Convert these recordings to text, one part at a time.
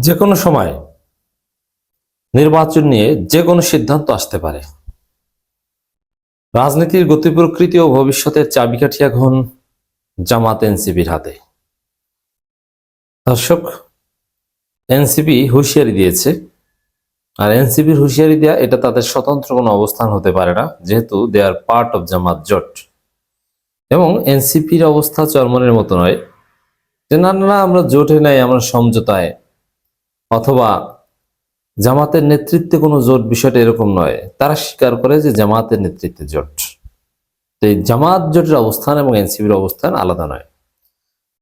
যে কোনো সময় নির্বাচন নিয়ে যে কোনো সিদ্ধান্ত আসতে পারে। রাজনীতির গতি প্রকৃতি ও ভবিষ্যতের চাবিকাঠি এখন জামাত এনসিপির হাতে। দর্শক এনসিপি হুঁশিয়ারি দিয়েছে। আর এনসিপির হুঁশিয়ারি দেওয়া এটা তাদের স্বতন্ত্র কোনো অবস্থান হতে পারে না যেহেতু দে আর পার্ট অফ জামাত জোট। এবং এনসিপির অবস্থা চরমনের মতো নয়। যে না না, আমরা জোটে নাই আমরা সমঝোতায় অথবা জামাতের নেতৃত্বে কোনো জোট বিষয়টা এরকম নয়। তারা স্বীকার করে যে জামাতের নেতৃত্বে জোট। তো এই জামাত জোটের অবস্থান এবং এনসিপির অবস্থান আলাদা নয়।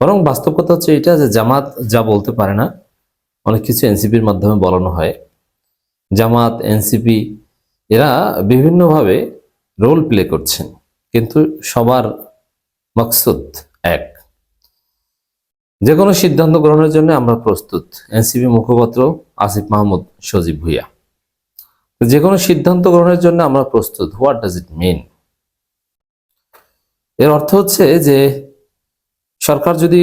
বরং বাস্তব কথা হচ্ছে এটা যে জামাত যা বলতে পারে না, অনেক কিছু এনসিপির মাধ্যমে বলানো হয়। জামাত, এনসিপি, এরা বিভিন্নভাবে রোল প্লে করছেন। কিন্তু সবার মকসুদ এক। যে কোনো সিদ্ধান্ত গ্রহণের জন্য আমরা প্রস্তুত। এনসিপি মুখপাত্র আসিফ মাহমুদ, সজীব ভুইয়া। যে কোনো সিদ্ধান্ত গ্রহণের জন্য আমরা প্রস্তুত। What does it mean? এর অর্থ হচ্ছে যে সরকার যদি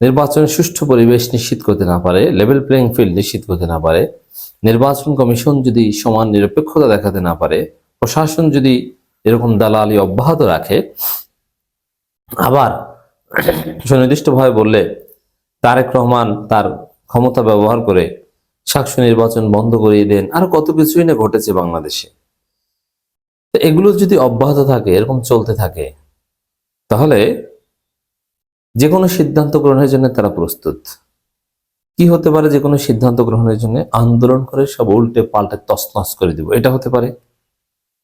নির্বাচন সুষ্ঠু পরিবেশ নিশ্চিত করতে না পারে লেভেল প্লেইং ফিল্ড নিশ্চিত করতে না পারে, নির্বাচন কমিশন যদি সমান নিরপেক্ষতা দেখাতে না পারে, প্রশাসন যদি এরকম দালালি অব্যাহত রাখে, আবার সুনির্দিষ্টভাবে বললে, তারেক রহমান তার ক্ষমতা ব্যবহার করে সাক্ষ্য নির্বাচন বন্ধ করিয়ে দেন। আর কত কিছুই না ঘটেছে বাংলাদেশে। এগুলো যদি অব্যাহত থাকে, এরকম চলতে থাকে, তাহলে যে কোনো সিদ্ধান্ত গ্রহণের জন্য তারা প্রস্তুত। কি হতে পারে যে কোনো সিদ্ধান্ত গ্রহণের জন্য? আন্দোলন করে সব উল্টে পাল্টে তছনছ করে দিব। এটা হতে পারে।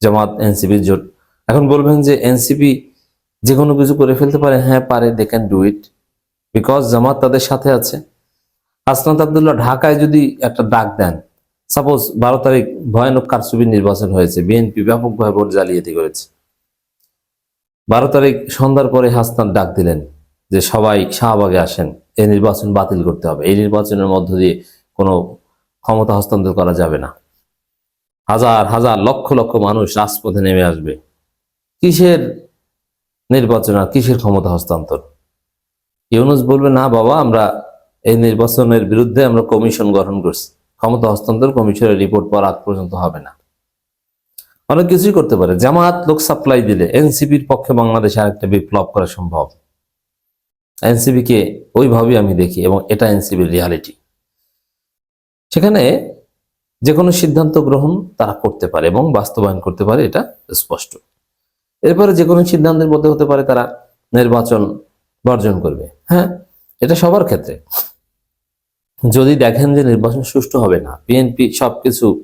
জামাত এনসিপি জোট। এখন বলবেন যে, এনসিপি যে কোনো কিছু করে ফেলতে পারে হ্যাঁ পারে they can do it because Jamaat তাদের সাথে আছে। হাসনাত আবদুল্লাহ ঢাকায় যদি একটা ডাক দেন সাপোজ বারো তারিখ ভয়ানক কারচুপির নির্বাচন হয়েছে বিএনপি ব্যাপকভাবে ভোট জালিয়াতি করেছে। বারো তারিখ সন্ধ্যার পরে হাসনাত ডাক দিলেন যে সবাই শাহবাগে আসেন, এই নির্বাচন বাতিল করতে হবে। এই নির্বাচনের মধ্য দিয়ে কোনো ক্ষমতা হস্তান্তর করা যাবে না। হাজার হাজার, লক্ষ লক্ষ মানুষ রাজপথে নেমে আসবে। কিসের নির্বাচন আর কিসের ক্ষমতা হস্তান্তর? ইউনুস বলবে, না বাবা, আমরা এই নির্বাচনের বিরুদ্ধে আমরা কমিশন গঠন করছি। ক্ষমতা হস্তান্তর কমিশনের রিপোর্ট পাওয়ার আগ পর্যন্ত হবে না। অনেক কিছুই করতে পারে। জামাত লোক সাপ্লাই দিলে এনসিপির পক্ষে বাংলাদেশে আরেকটা বিপ্লব করা সম্ভব। এনসিপি কে ওইভাবেই আমি দেখি এবং এটা এনসিবির রিয়ালিটি। সেখানে যে কোনো সিদ্ধান্ত গ্রহণ তারা করতে পারে এবং বাস্তবায়ন করতে পারে, এটা স্পষ্ট। এরপরে যে কোনো সিদ্ধান্তের মধ্যে হতে পারে তারা নির্বাচন বর্জন করবে। হ্যাঁ? এটা সবার ক্ষেত্রে। যদি দেখেন যে নির্বাচন সুষ্ঠু হবে না, বিএনপি সবকিছু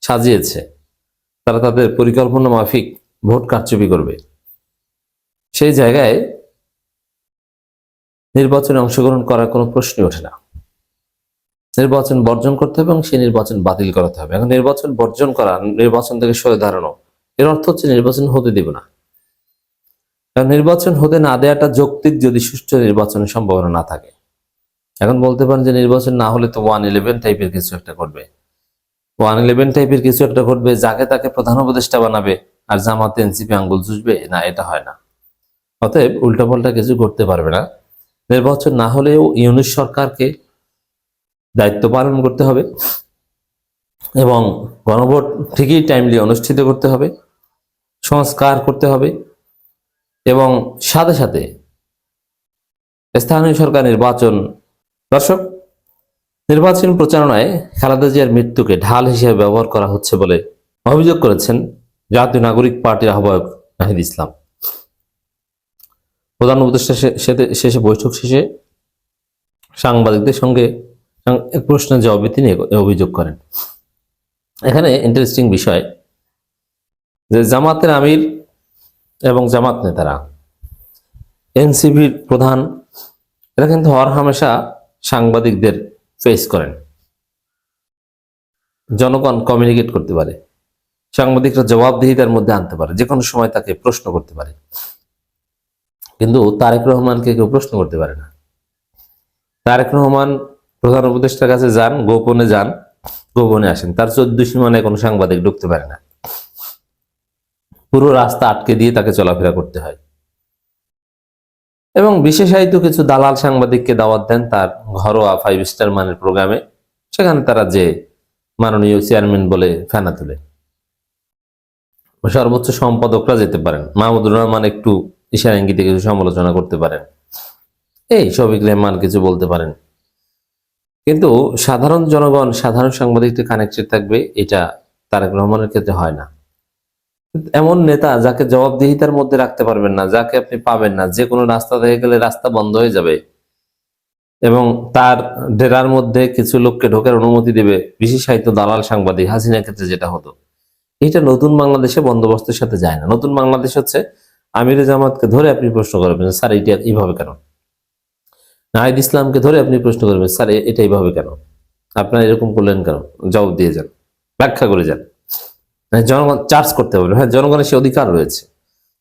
সাজিয়েছে, তারা তাদের পরিকল্পনা মাফিক ভোট কারচুপি করবে। সেই জায়গায় নির্বাচনে অংশগ্রহণ করার কোনো প্রশ্নই ওঠে না। নির্বাচন বর্জন করতে হবে এবং সেই নির্বাচন বাতিল করাতে হবে। এখন নির্বাচন বর্জন করা, নির্বাচন থেকে সরে দাঁড়ানো এর অর্থ হচ্ছে নির্বাচন হতে দিব না। কারণ নির্বাচন হতে না দেওয়াটা যৌক্তিক যদি সুষ্ঠু নির্বাচনের সম্ভাবনা না থাকে। এখন বলতে পারেন যে নির্বাচন না হলে তো ওয়ান ইলেভেন টাইপের কিছু একটা করবে ওয়ান ইলেভেন টাইপের কিছু একটা ঘটবে, যাকে তাকে প্রধান উপদেষ্টা বানাবে আর জামাতে, এনসিপি আঙ্গুল চুষবে, না, এটা হয় না। অতএব উল্টাপাল্টা কিছু করতে পারবে না। নির্বাচন না হলেও ইউনিট সরকারকে দায়িত্ব পালন করতে হবে এবং গণভোট ঠিকই টাইমলি অনুষ্ঠিত করতে হবে। সংস্কার করতে হবে এবং সাথে সাথে স্থানীয় সরকার নির্বাচন, দর্শক, নির্বাচন প্রচারণায় খালেদা জিয়ার মৃত্যুকে ঢাল হিসেবে ব্যবহার করা হচ্ছে বলে অভিযোগ করেছেন জাতীয় নাগরিক পার্টির আহ্বায়ক নাহিদ ইসলাম। প্রধান উপদেষ্টা শেষে- বৈঠক শেষে সাংবাদিকদের সঙ্গে এক প্রশ্নের জবাবে তিনি অভিযোগ করেন। এখানে ইন্টারেস্টিং বিষয় যে জামাতের আমির এবং জামাত নেতারা। এনসিপির প্রধান, এরা কিন্তু হর হামেশা সাংবাদিকদের ফেস করেন। জনগণ কমিউনিকেট করতে পারে। সাংবাদিকরা জবাবদিহিতার মধ্যে আনতে পারে। যে কোনো সময় তাকে প্রশ্ন করতে পারে। কিন্তু তারেক রহমানকে কেউ প্রশ্ন করতে পারে না। তারেক রহমান প্রধান উপদেষ্টার কাছে যান, গোপনে যান, গোপনে আসেন। তার চোদ্দ সীমানায় কোনো সাংবাদিক ঢুকতে পারে না। পুরো রাস্তা আটকে দিয়ে তাকে চলাফেরা করতে হয়। এবং বিশেষায়িত কিছু দালাল সাংবাদিককে দাওয়াত দেন তার ঘরোয়া ফাইভ স্টার মানের প্রোগ্রামে। সেখানে তারা যে মাননীয় চেয়ারম্যান বলে ফেনা তুলে। সর্বোচ্চ সম্পাদকরা যেতে পারেন। মাহমুদুর রহমান একটু ইশারা ইঙ্গিতে কিছু সমালোচনা করতে পারেন। এই শফিক রহমান কিছু বলতে পারেন। কিন্তু সাধারণ জনগণ, সাধারণ সাংবাদিকদের কানেক্টেড থাকবে, এটা তারেক রহমানের ক্ষেত্রে হয় না। এমন নেতা যাকে জবাবদিহিতার মধ্যে রাখতে পারবেন না, যাকে আপনি পাবেন না, যে কোনো রাস্তা থেকে গেলে রাস্তা বন্ধ হয়ে যাবে এবং তার ডেরার মধ্যে কিছু লোককে ঢোকার অনুমতি দেবে, বিশেষায়িত দালাল সাংবাদিক, হাসিনার ক্ষেত্রে যেটা হতো। এটা নতুন বাংলাদেশে বন্দোবস্তের সাথে যায় না। নতুন বাংলাদেশ হচ্ছে আমিরে জামাতকে ধরে আপনি প্রশ্ন করবেন, স্যার, এটা এইভাবে কেন? নাহিদ ইসলামকে ধরে আপনি প্রশ্ন করবেন, স্যার এটা এইভাবে কেন? আপনারা এরকম করলেন কেন? জবাব দিয়ে যান, ব্যাখ্যা করে যান। জনগণ চার্জ করতে হবে। হ্যাঁ জনগণের সে অধিকার রয়েছে।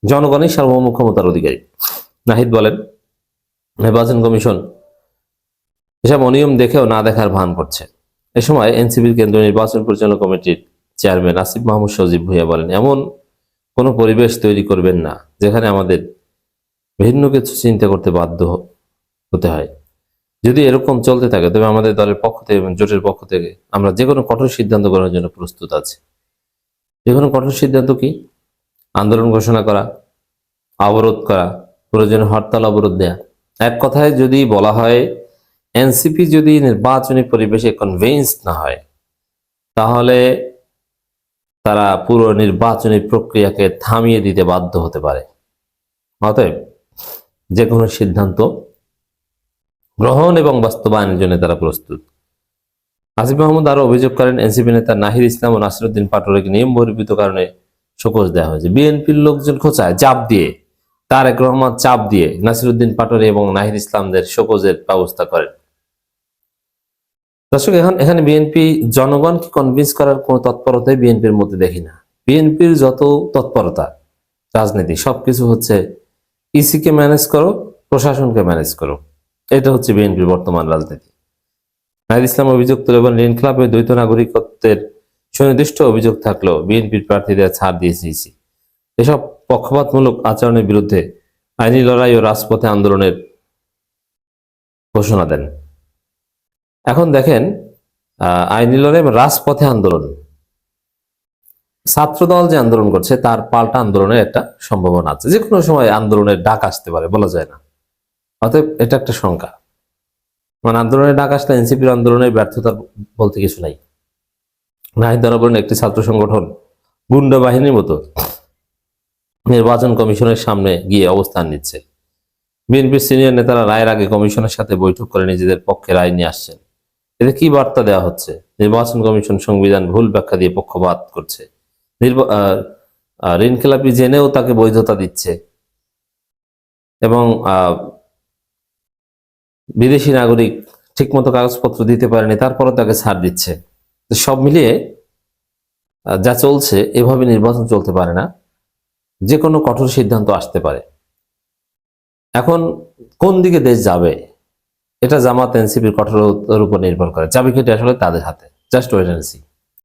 জনগণই সার্বভৌম ক্ষমতার অধিকারী। নাহিদ বলেন, নির্বাচন কমিশন এসব অনিয়ম দেখেও না দেখার ভান করছে। এ সময় এনসিপির কেন্দ্রীয় নির্বাচন পরিচালনা কমিটির চেয়ারম্যান আসিফ মাহমুদ সজীব ভুইয়া বলেন, এমন কোনো পরিবেশ তৈরি করবেন না, যেখানে আমাদের ভিন্ন কিছু চিন্তা করতে বাধ্য হতে হয়। যদি এরকম চলতে থাকে, তবে আমাদের দলের পক্ষ থেকে এবং জোটের পক্ষ থেকে আমরা যে কোনো কঠোর সিদ্ধান্ত করার জন্য প্রস্তুত আছি। যে কঠোর সিদ্ধান্ত কি? আন্দোলন ঘোষণা করা, অবরোধ করা, প্রয়োজনে হরতাল, অবরোধ দেয়া। এক কথায় যদি বলা হয়, এনসিপি যদি নির্বাচনী পরিবেশে কনভিন্স না হয়, তাহলে তারা পুরো নির্বাচনী প্রক্রিয়াকে থামিয়ে দিতে বাধ্য হতে পারে। অতএব যে কোনো সিদ্ধান্ত গ্রহণ এবং বাস্তবায়নের জন্য তারা প্রস্তুত। আসিফ মাহমুদ আরও অভিযোগ করেন, এনসিপি নেতা নাহির ইসলাম ও নাসিরুদ্দিন পাটোয়ারিকে নিয়ম বহির্ভূত কারণে শোকজ দেওয়া হয়েছে। বিএনপির লোকজন খোঁচায়, চাপ দিয়ে, তারেক রহমান চাপ দিয়ে নাসিরুদ্দিন পাটোয়ারি এবং নাহির ইসলামদের শোকজের ব্যবস্থা করেন। দর্শক, এখন, এখানে বিএনপি জনগণকে কনভিন্স করার কোনো তৎপরতাই বিএনপির মধ্যে দেখি না। বিএনপির যত তৎপরতা, রাজনীতি, সবকিছু হচ্ছে ইসিকে ম্যানেজ করো, প্রশাসনকে ম্যানেজ করো। এটা হচ্ছে বিএনপির বর্তমান রাজনীতি। নাহিদ ইসলাম অভিযোগ তুলে বলেন ঋণ ক্লাবে দ্বৈত নাগরিকত্বের সুনির্দিষ্ট অভিযোগ থাকলেও বিএনপির প্রার্থীদের ছাড় দিয়েছে এসব পক্ষপাতমূলক আচরণের বিরুদ্ধে আইনি লড়াই ও রাজপথে আন্দোলনের ঘোষণা দেন। এখন দেখেন আইনি লড়াই রাজপথে আন্দোলন। ছাত্রদল যে আন্দোলন করছে, তার পাল্টা আন্দোলনের একটা সম্ভাবনা আছে। যে কোনো সময় আন্দোলনের ডাক আসতে পারে, বলা যায় না। অতএব এটা একটা শঙ্কা। মানে আন্দোলনের ডাক আসলে এনসিপির আন্দোলনের ব্যর্থতা বলতে কিছু নাই। নাহিদ বলেন একটি ছাত্র সংগঠন গুন্ডা বাহিনীর মতো নির্বাচন কমিশনের সামনে গিয়ে অবস্থান নিচ্ছে। বিএনপির সিনিয়র নেতারা রায়ের আগে কমিশনের সাথে বৈঠক করে নিজেদের পক্ষে রায় নিয়ে আসছেন। এতে কি বার্তা দেওয়া হচ্ছে? নির্বাচন কমিশন সংবিধান ভুল ব্যাখ্যা দিয়ে পক্ষপাত করছে। নির্বা- আহ, আহ, ঋণ জেনেও তাকে বৈধতা দিচ্ছে। এবং বিদেশি নাগরিক ঠিকমতো কাগজপত্র দিতে পারেনি, তারপরও তাকে ছাড় দিচ্ছে। সব মিলিয়ে যা চলছে, এভাবে নির্বাচন চলতে পারে না। যে কোনো কঠোর সিদ্ধান্ত আসতে পারে। এখন কোন দিকে দেশ যাবে, এটা জামাত এনসিপির কঠোরতার উপর নির্ভর করে। চাবি খেটে আসলে তাদের হাতে। Just wait